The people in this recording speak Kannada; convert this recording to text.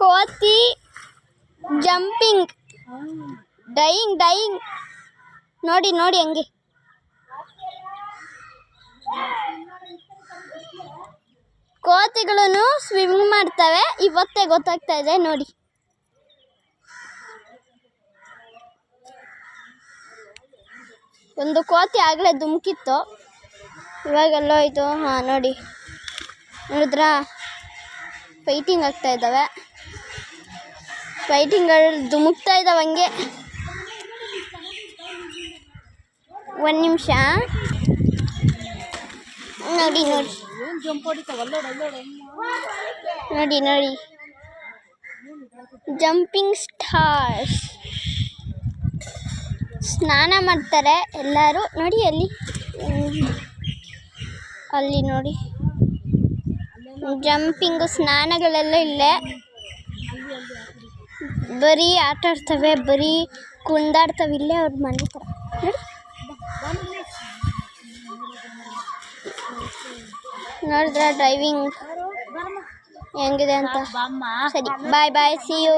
ಕೋತಿ ಜಂಪಿಂಗ್. ಡೈಯಿಂಗ್ ಡೈಯಿಂಗ್ ನೋಡಿ ನೋಡಿ ಹಂಗೆ. ಕೋತಿಗಳು ಸ್ವಿಮ್ಮಿಂಗ್ ಮಾಡ್ತವೆ. ಇವತ್ತೇ ಗೊತ್ತಾಗ್ತಾ ಇದೆ, ನೋಡಿ. ಒಂದು ಕೋತಿ ಆಗಲೇ ಧುಮುಕಿತ್ತು. ಇವಾಗೆಲ್ಲೋ ಇದು, ಹಾಂ, ನೋಡಿ. ನೋಡಿದ್ರಾ? ಫೈಟಿಂಗ್ ಆಗ್ತಾ ಇದ್ದಾವೆ. ಫೈಟಿಂಗ್ಗಳು ಧುಮುಕ್ತಾ ಇದ್ದಾವೆ ಹಂಗೆ. ಒಂದು ನಿಮಿಷ. ನೋಡಿ ನೋಡಿ. ನೋಡಿ ನೋಡಿ. ಜಂಪಿಂಗ್ ಸ್ಟಾರ್ಸ್ ಸ್ನಾನ ಮಾಡ್ತಾರೆ ಎಲ್ಲರೂ. ನೋಡಿ, ಅಲ್ಲಿ. ಅಲ್ಲಿ ನೋಡಿ. ಜಂಪಿಂಗು ಸ್ನಾನಗಳೆಲ್ಲ ಇಲ್ಲೇ. ಬರೀ ಆಟ ಆಡ್ತವೆ ಬರೀ ಕುಂದಾಡ್ತವೆ ಇಲ್ಲೇ ಅವ್ರ ಮನೆ ಥರ ನೋಡಿ. ನೋಡಿದ್ರ ಡ್ರೈವಿಂಗ್ ಹೆಂಗಿದೆ ಅಂತ? ಸರಿ ಬಾಯ್ ಬಾಯ್ ಸಿ ಯು